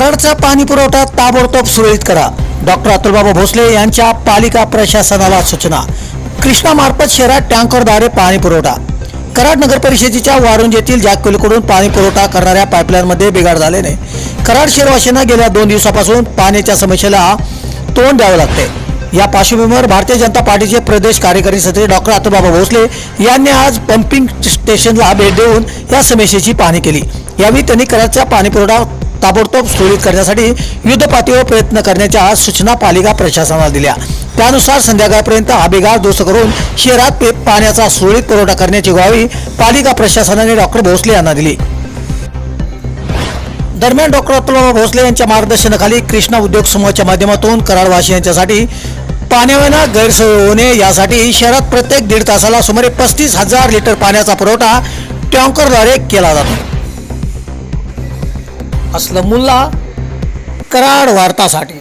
कराडचा पाणी पुरवठा ताबडतोब सुरळीत करा. डॉक्टर अतुलबाबा भोसले यांच्या पालिका प्रशासनाला सूचना. कृष्णामार्फत शहरात टँकरद्वारे पाणी पुरवठा. कराड नगर परिषदेच्या वारुंज येथील जॅकवेलकडून पाणी पुरवठा करणाऱ्या पाईपलाईनमध्ये बिघाड झाल्याने कराड शहरवासींना गेल्या दोन दिवसापासून पाण्याच्या समस्येला तोंड द्यावं लागते या पार्श्वभूमीवर भारतीय जनता पार्टीचे प्रदेश कार्यकारी सचिव डॉक्टर अतुलबाबा भोसले यांनी आज पंपिंग स्टेशनला भेट देऊन या समस्येची पाहणी केली. यावेळी त्यांनी कराडचा पाणी पुरवठा ताबडतोब स्थगित करण्यासाठी युद्धपातळीवर प्रयत्न करण्याच्या सूचना पालिका प्रशासनाला दिल्या. त्यानुसार संध्याकाळपर्यंत हा बिघाड दुरुस्त करून शहरात पाण्याचा सुरळीत पुरवठा करण्याची ग्वाही पालिका प्रशासनाने डॉक्टर भोसले यांना दिली. दरम्यान डॉक्टर अतुलबाबा भोसले यांच्या मार्गदर्शनाखाली कृष्णा उद्योग समूहाच्या माध्यमातून कराडवासी यांच्यासाठी पाण्याविना गैरसोय होऊ नये यासाठी शहरात प्रत्येक दीड तासाला सुमारे पस्तीस हजार लिटर पाण्याचा पुरवठा टँकरद्वारे केला जातो. असलमुल्ला कराड वार्तासाठी.